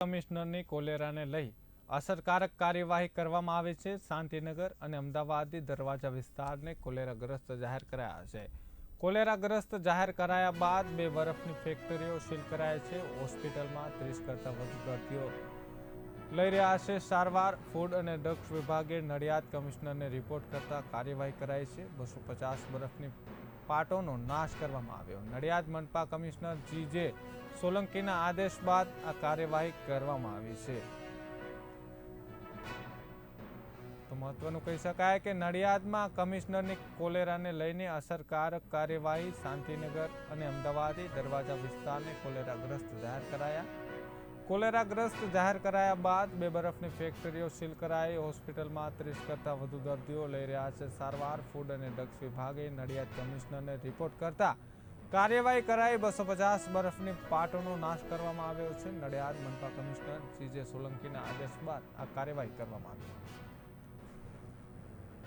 કમિશનરની કોલેરાને લઈ અસરકારક કાર્યવાહી કરવામાં આવી છે. શાંતિનગર અને અમદાવાદી દરવાજા વિસ્તારને કોલેરાગ્રસ્ત જાહેર કરાયા છે. કોલેરાગ્રસ્ત જાહેર કરાયા બાદ બે બરફની ફેક્ટરીઓ સીલ કરાય છે. હોસ્પિટલમાં ત્રીસ કરતાં વધુ દર્દીઓ લઈ રહ્યા છે. સારવાર, ફૂડ અને ડ્રગ્સ વિભાગે નડિયાદ કમિશનરને રિપોર્ટ કરતા કાર્યવાહી કરાઈ છે. બસો પચાસ બરફની પાટોનો નાશ કરવામાં આવ્યો. નડિયાદ મનપા કમિશનર જી જે સોલંકીના આદેશ બાદ આ કાર્યવાહી કરવામાં આવી છે. તો મહત્વનું કહી શકાય કે નડિયાદમાં કમિશનરની કોલેરાને લઈને અસરકારક કાર્યવાહી શાંતિનગર અને અમદાવાદી દરવાજા વિસ્તારને કોલેરાગ્રસ્ત જાહેર કરાયા. કોલેરાગ્રસ્ત જાહેર કરાયા બાદ બે બરફની ફેક્ટરીઓ સીલ કરાઈ. હોસ્પિટલમાં ત્રીસ કરતાં વધુ દર્દીઓ લઈ રહ્યા છે. સારવાર, ફૂડ અને ડ્રગ્સ વિભાગે નડિયાદ કમિશનરને રિપોર્ટ કરતા કાર્યવાહી કરાઈ. બસો પચાસ બરફની પાટોનો નાશ કરવામાં આવ્યો છે. નડિયાદ મનપા કમિશનર સીજે સોલંકીના આદેશ બાદ આ કાર્યવાહી કરવામાં આવી.